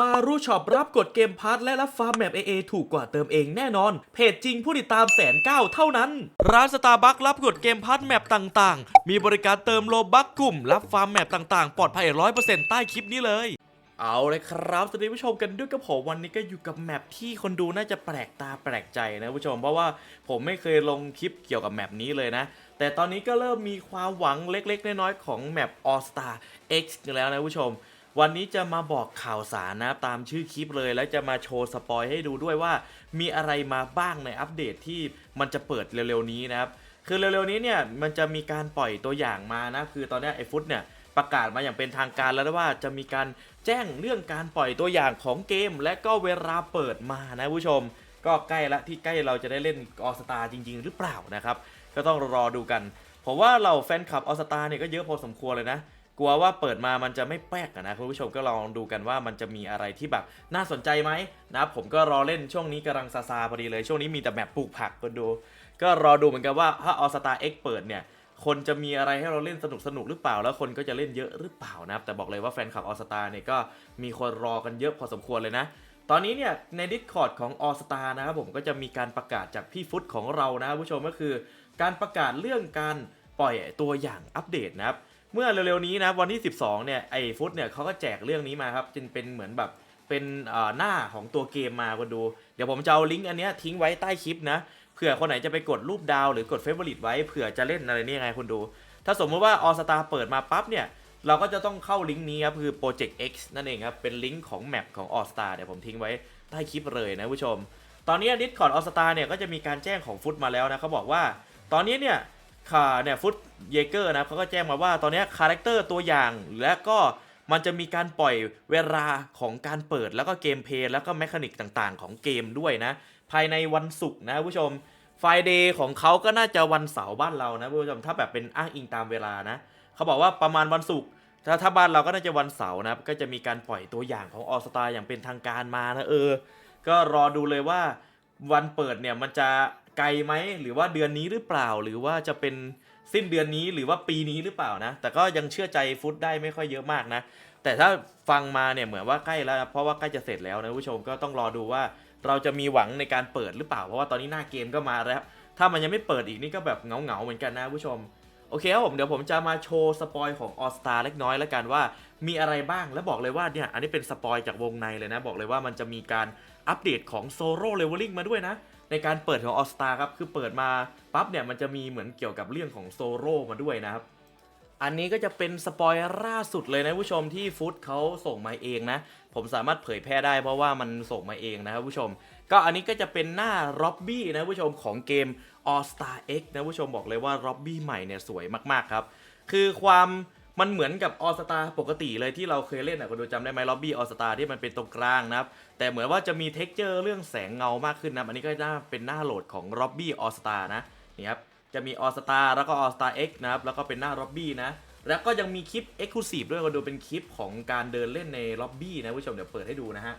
มารู้ช็อปรับกดเกมพาร์ทและรับฟาร์มแมป AA ถูกกว่าเติมเองแน่นอน เพจจริงผู้ติดตามแสนเก้าเท่านั้น ร้านสตาร์บัครับกดเกมพาร์ทแมปต่างๆ มีบริการเติมโลบักกลุ่ม รับฟาร์มแมปต่างๆ ปลอดภัยร้อยเปอร์เซ็นต์ใต้คลิปนี้เลย เอาเลยครับสวัสดีผู้ชมกันด้วยกับผมวันนี้ก็อยู่กับแมปที่คนดูน่าจะแปลกตาแปลกใจนะผู้ชมเพราะว่าผมไม่เคยลงคลิปเกี่ยวกับแมปนี้เลยนะแต่ตอนนี้ก็เริ่มมีความหวังเล็กๆ น้อยๆของแมป All Star X กันแล้วนะผู้ชม วันนี้จะมาบอกข่าวสารนะครับตามชื่อคลิปเลย แล้วจะมาโชว์สปอยให้ดูด้วยว่า มีอะไรมาบ้างในอัปเดตที่มันจะเปิดเร็วๆนี้นะครับ คือเร็วๆนี้เนี่ยมันจะมีการปล่อยตัวอย่างมานะ คือตอนนี้ไอ้ฟุตเนี่ยประกาศมาอย่างเป็นทางการแล้วว่าจะมีการแจ้งเรื่องการปล่อยตัวอย่างของเกม และก็เวลาเปิดมานะผู้ชม ก็ใกล้ละที่ใกล้เราจะได้เล่นออสตาจริง ๆ หรือเปล่านะครับ ก็ต้องรอดูกันผมว่าเราแฟนคลับออสตาเนี่ยก็เยอะพอสมควรเลยนะ ลัวว่าเปิดมามันจะไม่แป๊กนะคุณผู้ชมก็ลองดูกันว่ามันจะมีอะไรที่แบบน่าสนใจไหมนะครับผมก็รอเล่นช่วงนี้กำลังซาซาพอดีเลย ช่วงนี้มีแต่แมปปลูกผักก็ดู ก็รอดูเหมือนกันว่าถ้าออสตาเอ็กเปิดเนี่ยคนจะมีอะไรให้เราเล่นสนุกสนุกหรือเปล่า แล้วคนก็จะเล่นเยอะหรือเปล่านะครับแต่บอกเลยว่าแฟนคลับออสตาเนี่ยก็มีคนรอกันเยอะพอสมควรเลยนะ ตอนนี้เนี่ยใน Discord ของ All Star นะครับผมก็จะมีการประกาศจากพี่ฟุตของเรานะผู้ชมก็คือ การประกาศเรื่องการปล่อยตัวอย่างอัปเดตนะครับ เมื่อเร็วๆนี้นะวันที่ 12เนี่ยไอ้ฟุตเนี่ยเขาก็แจกเรื่องนี้มาครับจึงเป็นเหมือนแบบเป็นหน้าของตัวเกมมาคนดู เดี๋ยวผมจะเอาลิงก์อันเนี้ยทิ้งไว้ใต้คลิปนะเผื่อคนไหนจะไปกดรูปดาวหรือกดเฟ v o r ริตไว้เผื่อจะเล่นอะไรนี่ยังไงคุณดู ถ้าสมมติว่า All Star เปิดมาปั๊บเนี่ยเราก็จะต้องเข้าลิงก์นี้ครับคือ Project X นั่นเองครับ เป็นลิงก์ของแมปของ All Star เดี๋ยวผมทิ้งไว้ใต้คลิปเลยนะผู้ชม ตอนนี้ Discord All Star เนี่ยก็จะมีการแจ้งของฟุตมาแล้วนะเขาบอกว่า ตอนนี้เนี่ย ค่ะเนี่ยฟุตเยเกอร์นะเขาก็แจ้งมาว่าตอนนี้คาแรคเตอร์ตัวอย่างและก็มันจะมีการปล่อยเวลาของการเปิดแล้วก็เกมเพลย์แล้วก็แมคานิกต่างๆ ของเกมด้วยนะ ภายในวันศุกร์นะผู้ชมไฟเดย์ของเขาก็น่าจะวันเสาร์บ้านเรานะผู้ชมถ้าแบบเป็นอ้างอิงตามเวลานะเขาบอกว่าประมาณวันศุกร์ถ้าถ้าบ้านเราก็น่าจะวันเสาร์นะก็จะมีการปล่อยตัวอย่างของออสตาอย่างเป็นทางการมานะเออ ก็รอดูเลยว่าวันเปิดเนี่ยมันจะ ไกลไหมหรือว่าเดือนนี้หรือเปล่า หรือว่าจะเป็นสิ้นเดือนนี้หรือว่าปีนี้หรือเปล่านะ แต่ก็ยังเชื่อใจฟุตได้ไม่ค่อยเยอะมากนะ แต่ถ้าฟังมาเนี่ยเหมือนว่าใกล้แล้วนะเพราะว่าใกล้จะเสร็จแล้วนะผู้ชมก็ต้องรอดูว่า เราจะมีหวังในการเปิดหรือเปล่าเพราะว่าตอนนี้หน้าเกมก็มาแล้ว ถ้ามันยังไม่เปิดอีกนี่ก็แบบเงาๆเหมือนกันนะผู้ชมโอเคครับผมเดี๋ยวผมจะมาโชว์สปอยของ All Star เล็กน้อยแล้วกันว่ามีอะไรบ้างแล้วบอกเลยว่าเนี่ยอันนี้เป็นสปอยจากวงในเลยนะ บอกเลยว่ามันจะมีการอัปเดตของโซโ o เลเวลลิ่งมาด้วยนะ ในการเปิดของ All Star ครับคือเปิดมาปั๊บเนี่ยมันจะมีเหมือนเกี่ยวกับเรื่องของโซโ o มาด้วยนะครับ อันนี้ก็จะเป็นสปอยล่าสุดเลยนะผู้ชมที่ฟุตเขาส่งมาเองนะ ผมสามารถเผยแพร่ได้เพราะว่ามันส่งมาเองนะครับผู้ชม ก็อันนี้ก็จะเป็นหน้าร็อบบี้นะผู้ชมของเกม All Star X นะผู้ชมบอกเลยว่าร็อบบี้ใหม่เนี่ยสวยมากๆครับ คือความ มันเหมือนกับ All Star ปกติเลยที่เราเคยเล่นอะคุณดูจำได้ไหมล็อบบี้ All Star ที่มันเป็นตรงกลางนะครับ แต่เหมือนว่าจะมีเท็กเจอร์เรื่องแสงเงามากขึ้นนะอันนี้ก็น่าเป็นหน้าโหลดของ r o b b i e All Star นะนี่ครับจะมี All Star แล้วก็ All Star X นะครับแล้วก็เป็นหน้า r o b b i e นะแล้วก็ยังมีคลิป Exclusive ด้วยก็ดูเป็นคลิปของการเดินเล่นใน r o b b i e นะผู้ชมเดี๋ยวเปิดให้ดูนะฮะ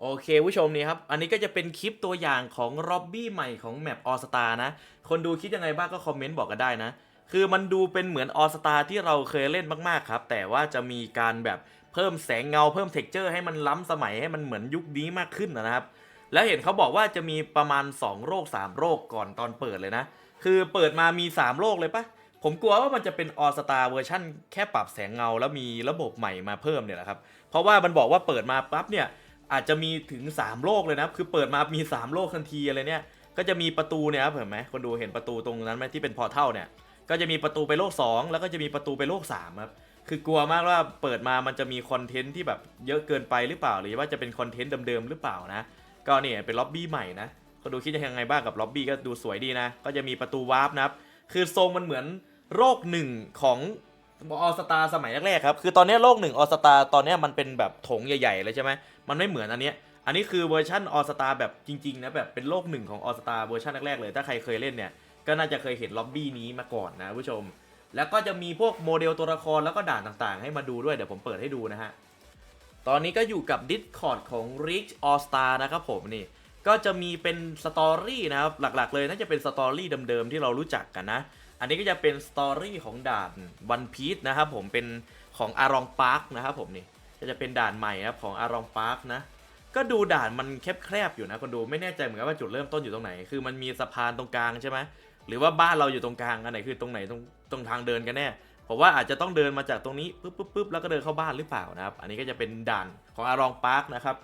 โอเคผู้ชมนี่ครับ อันนี้ก็จะเป็นคลิปตัวอย่างของ r o b b i e ใหม่ของแมป All Star นะ คนดูคิดยังไงบ้างก็คอมเมนต์บอกกันได้นะ คือมันดูเป็นเหมือน All Star ที่เราเคยเล่นมากๆครับ แต่ว่าจะมีการแบบเพิ่มแสงเงาเพิ่มเท็กเจอร์ให้มันล้ำสมัยให้มันเหมือนยุคนี้มากขึ้นนะครับ แล้วเห็นเขาบอกว่าจะมีประมาณ 2 โรค 3 โรคก่อนตอนเปิดเลยนะ คือเปิดมามี 3 โรคเลยปะผมกลัวว่ามันจะเป็น All Star เวอร์ชั่นแค่ปรับแสงเงาแล้วมีระบบใหม่มาเพิ่มเนี่ยแหละครับ เพราะว่ามันบอกว่าเปิดมาปั๊บเนี่ยอาจจะมีถึง 3 โลกเลยนะคือเปิดมามี 3 โลกทันทีอะไรเนี่ย ก็จะมีประตูเนี่ยครับเห็นไหมคนดูเห็นประตูตรงนั้นไหมที่เป็นพอร์ทัลเนี่ย ก็จะมีประตูไปโลก 2 แล้วก็จะมีประตูไปโลก3ครับคือกลัวมากว่าเปิดมามันจะมีคอนเทนต์ที่แบบเยอะเกินไปหรือเปล่าหรือว่าจะเป็นคอนเทนต์เดิมๆหรือเปล่านะก็เนี่ยเป็นล็อบบี้ใหม่นะคนดูคิดยังไงบ้างกับล็อบบี้ก็ดูสวยดีนะ ก็จะมีประตูวาร์ปนะครับคือทรงมันเหมือนโรคหนึ่งของออสตาสมัยแรกๆครับ คือตอนนี้โลกหนึ่งออสตาตอนนี้มันเป็นแบบถงใหญ่ๆเลยใช่ไหมมันไม่เหมือนอันเนี้ยอันนี้คือเวอร์ชันออสตาแบบจริงๆนะแบบเป็นโลกหนึ่งของออสตาเวอร์ชันแรกๆเลย ถ้าใครเคยเล่นเนี่ย ก็น่าจะเคยเห็นล็อบบี้นี้มาก่อนนะผู้ชม แล้วก็จะมีพวกโมเดลตัวละครแล้วก็ด่านต่างๆ ให้มาดูด้วยเดี๋ยวผมเปิดให้ดูนะฮะ ตอนนี้ก็อยู่กับ Discord ของ Rich All Star นะครับผมนี่ ก็จะมีเป็นสตอรี่นะครับ หลักๆเลยน่าจะเป็นสตอรี่เดิมๆที่เรารู้จักกันนะ อันนี้ก็จะเป็นสตอรี่ของด่าน One Piece นะครับผมเป็นของอารองพาร์คนะครับผมนี่ก็จะเป็นด่านใหม่นะครับของอารองพาร์คนะก็ดูด่านมันแคบๆอยู่นะคนดูไม่แน่ใจเหมือนกันว่าจุดเริ่มต้นอยู่ตรงไหน คือมันมีสะพานตรงกลางใช่ไหม หรือว่าบ้านเราอยู่ตรงกลางอันไหนคือตรงไหนตรงตรงทางเดินกันแน่ผมว่าอาจจะต้องเดินมาจากตรงนี้ปุ๊บปุ๊บปุ๊บแล้วก็เดินเข้าบ้านหรือเปล่านะครับ อันนี้ก็จะเป็นด่านของอารองพาร์คนะครับ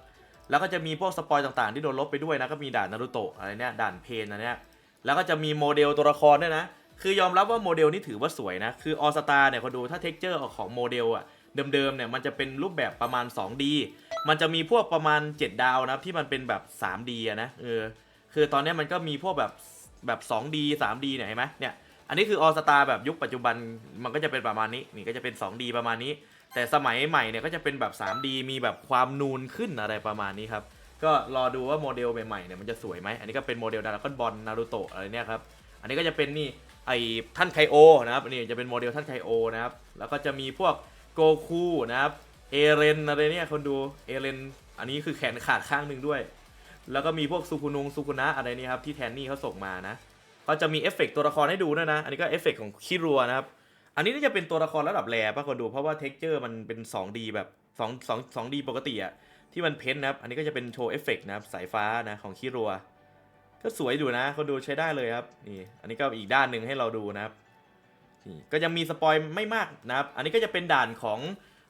แล้วก็จะมีพวกสปอยต่างๆ ที่โดนลบไปด้วยนะก็มีด่านนารูโตะอะไรเนี่ยด่านเพนอันเนี้ยแล้วก็จะมีโมเดลตัวละครด้วยนะ คือยอมรับว่าโมเดลนี่ถือว่าสวยนะ คือออสตาเนี่ยเขาดูถ้าเท็กเจอร์ของโมเดลอะเดิมๆเนี่ยมันจะเป็นรูปแบบประมาณ 2D มันจะมีพวกประมาณ 7 ดาวนะที่มันเป็นแบบ 3D นะเออคือตอนเนี้ยมันก็มีพวกแบบ แบบ 2D 3D เนี่ยเห็นไหมเนี่ยอันนี้คือออสตาแบบยุคปัจจุบันมันก็จะเป็นประมาณนี้นี่ก็จะเป็น 2D ประมาณนี้ แต่สมัยใหม่เนี่ยก็จะเป็นแบบ 3D มีแบบความนูนขึ้นอะไรประมาณนี้ครับก็รอดูว่าโมเดลใหม่ๆเนี่ยมันจะสวยไหมอันนี้ก็เป็นโมเดลดาราก้อนบอลนารูโตะอะไรเนี่ยครับอันนี้ก็จะเป็นนี่ไอ้ท่านไคโอนะครับนนี้จะเป็นโมเดลท่านไคโอนะครับแล้วก็จะมีพวกโกคูนะครับเอเรนอะไรเนี่ยคนดูเอเรนอันนี้คือแขนขาดข้างหนึ่งด้วย แล้วก็มีพวกซูคุนุงซูคุนะอะไรนี่ครับที่แทนนี่เขาส่งมานะก็จะมีเอฟเฟกต์ตัวละครให้ดูด้วยนะ อันนี้ก็เอฟเฟกต์ของคิรัวนะครับ อันนี้น่าจะเป็นตัวละครระดับแรป่ะคนดู เพราะว่าเท็กเจอร์มันเป็น 2D แบบ2 2 2D ปกติอะที่มันเพ้นท์นะครับ อันนี้ก็จะเป็นโชว์เอฟเฟกต์นะครับสายฟ้านะของคิรัว ก็สวยอยู่นะ คนดูใช้ได้เลยครับนี่อันนี้ก็อีกด้านหนึ่งให้เราดูนะครับนี่ก็ยังมีสปอยไม่มากนะครับ อันนี้ก็จะเป็นด่านของ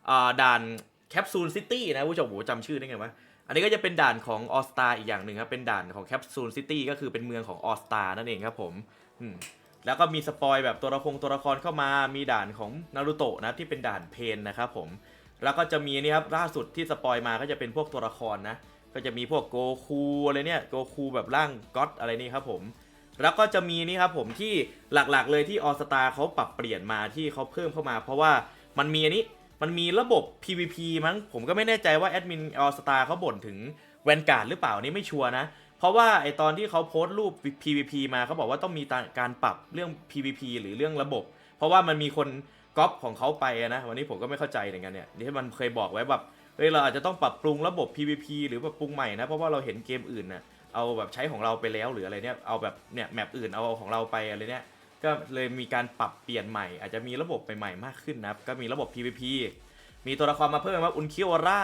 อ่าด่านแคปซูลซิตี้นะผู้ชมโหจำชื่อได้ไงวะ อันนี้ก็จะเป็นด่านของออสตาอีกอย่างหนึ่งครับเป็นด่านของแคปซูลซิตี้ก็คือเป็นเมืองของออสตานั่นเองครับผมอืมแล้วก็มีสปอยแบบตัวละครตัวละครเข้ามามีด่านของนารูโตะนะที่เป็นด่านเพนนะครับผมแล้วก็จะมีนี่ครับล่าสุดที่สปอยมาก็จะเป็นพวกตัวละครนะก็จะมีพวกโกคูอะไรเนี่ยโกคูแบบร่างก็อตอะไรนี่ครับผมแล้วก็จะมีนี่ครับผมที่หลักๆเลยที่ออสตาเขาปรับเปลี่ยนมาที่เขาเพิ่มเข้ามา เพราะว่ามันมีอันนี้ มันมีระบบ PVP มั้ง ผมก็ไม่แน่ใจว่าแอดมินออสตาเขาบ่นถึงแวนการ์ดหรือเปล่านี่ไม่ชัวร์นะ เพราะว่าไอตอนที่เขาโพสต์รูป PVP มาเขาบอกว่าต้องมีการปรับเรื่อง PVP หรือเรื่องระบบ เพราะว่ามันมีคนก๊อปของเขาไปนะวันนี้ผมก็ไม่เข้าใจเหมือนกันเนี่ยที่มันเคยบอกไว้แบบเฮ้ยเราอาจจะต้องปรับปรุงระบบ PVP หรือปรับปรุงใหม่นะเพราะว่าเราเห็นเกมอื่นน่ะเอาแบบใช้ของเราไปแล้วหรืออะไรเนี่ยเอาแบบเนี่ยแมปอื่นเอาของเราไปอะไรเนี่ย ก็เลยมีการปรับเปลี่ยนใหม่ อาจจะมีระบบใหม่ๆมากขึ้นนะครับก็มีระบบ PVP มีตัวละครมาเพิ่มว่าอุนคิโอร่า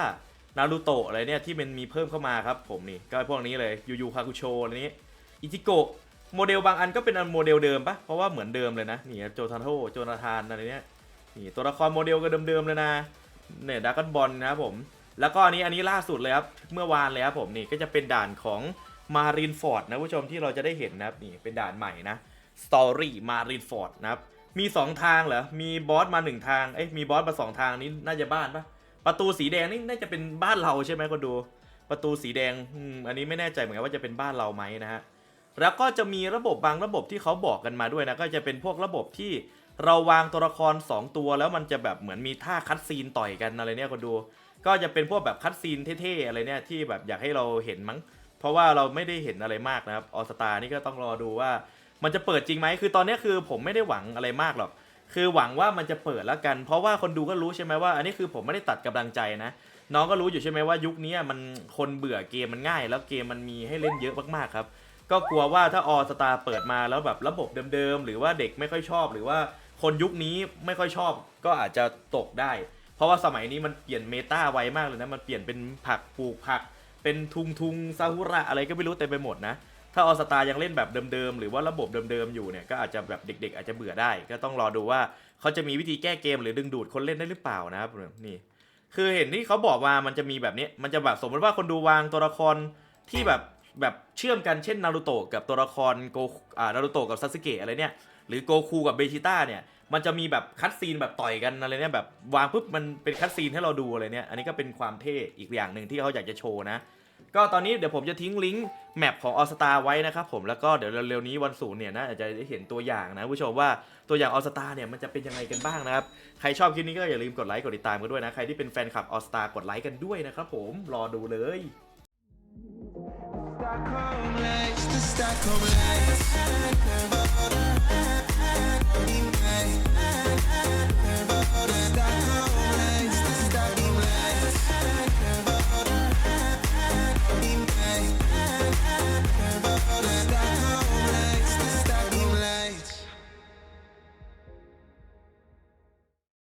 นารูโตะอะไรเนี่ยที่เป็นมีเพิ่มเข้ามาครับผมนี่ก็พวกนี้เลยยูยูคาคุโชอะไรนี้อิจิโกะโมเดลบางอันก็เป็นอันโมเดลเดิมปะเพราะว่าเหมือนเดิมเลยนะนี่โจทาโทโจนาธานอะไรเนี่ยนี่ตัวละครโมเดลก็เดิมๆเลยนะเนี่ยดากอนบอลนะครับผมแล้วก็อันนี้อันนี้ล่าสุดเลยครับเมื่อวานเลยครับผมนี่ก็จะเป็นด่านของมารีนฟอร์ดนะผู้ชมที่เราจะได้เห็นนะครับนี่เป็นด่านใหม่นะ สตอรี่มารีนฟอร์ดนะครับ มี 2 ทางเหรอ มีบอสมา 1 ทาง เอ้ยมีบอสมาสองทางนี้น่าจะบ้านปะประตูสีแดงนี่น่าจะเป็นบ้านเราใช่ไหมคนดู ประตูสีแดงอืมอันนี้ไม่แน่ใจเหมือนกันว่าจะเป็นบ้านเราไหมนะฮะแล้วก็จะมีระบบบางระบบที่เขาบอกกันมาด้วยนะก็จะเป็นพวกระบบที่เราวางตัวละคร 2 ตัวแล้วมันจะแบบเหมือนมีท่าคัดซีนต่อยกันอะไรเนี่ยคนดู ก็จะเป็นพวกแบบคัดซีนเท่ๆอะไรเนี่ยที่แบบอยากให้เราเห็นมั้ง เพราะว่าเราไม่ได้เห็นอะไรมากนะครับออสตานี่ก็ต้องรอดูว่า มันจะเปิดจริงไหมคือตอนนี้คือผมไม่ได้หวังอะไรมากหรอก คือหวังว่ามันจะเปิดแล้วกัน เพราะว่าคนดูก็รู้ใช่ไหมว่า อันนี้คือผมไม่ได้ตัดกำลังใจนะ น้องก็รู้อยู่ใช่ไหมว่ายุคนี้มันคนเบื่อเกมมันง่าย แล้วเกมมันมีให้เล่นเยอะมากๆครับ ก็กลัวว่าถ้าออสตาเปิดมาแล้วแบบระบบเดิมๆหรือว่าเด็กไม่ค่อยชอบ หรือว่าคนยุคนี้ไม่ค่อยชอบ ก็อาจจะตกได้ เพราะว่าสมัยนี้มันเปลี่ยนเมตาไวมากเลยนะ มันเปลี่ยนเป็นผักปลูกผัก เป็นทุงทุงซาฮุระอะไรก็ไม่รู้เต็มไปหมดนะ ถ้าออสตายังเล่นแบบเดิมๆ หรือว่าระบบเดิมๆ อยู่เนี่ยก็อาจจะแบบเด็ก ๆ อาจจะเบื่อได้ ก็ต้องรอดูว่าเขาจะมีวิธีแก้เกมหรือดึงดูดคนเล่นได้หรือเปล่านะครับนี่ คือเห็นที่เขาบอกมามันจะมีแบบนี้ มันจะแบบสมมติว่าคนดูวางตัวละครที่แบบแบบเชื่อมกันเช่นนารูโตะกับตัวละครโกอ่านารูโตะกับซาสึเกะอะไรเนี่ยหรือโกคูกับเบจิต้าเนี่ยมันจะมีแบบคัดซีนแบบต่อยกันอะไรเนี่ยแบบวางปุ๊บมันเป็นคัดซีนให้เราดูอะไรเนี่ยอันนี้ก็เป็นความเท่อีกอย่างหนึ่งที่เขาอยากจะโชว์นะ ก็ตอนนี้เดี๋ยวผมจะทิ้งลิงก์แมปของออสตาไว้นะครับผมแล้วก็เดี๋ยวเร็วๆนี้วันศุกร์เนี่ยนะอาจจะได้เห็นตัวอย่างนะผู้ชมว่าตัวอย่างออสตาเนี่ยมันจะเป็นยังไงกันบ้างนะครับใครชอบคลิปนี้ก็อย่าลืมกดไลค์กดติดตามกันด้วยนะใครที่เป็นแฟนคลับออสตากดไลค์กันด้วยนะครับผมรอดูเลย Stockholm lights, the Stockholm lights.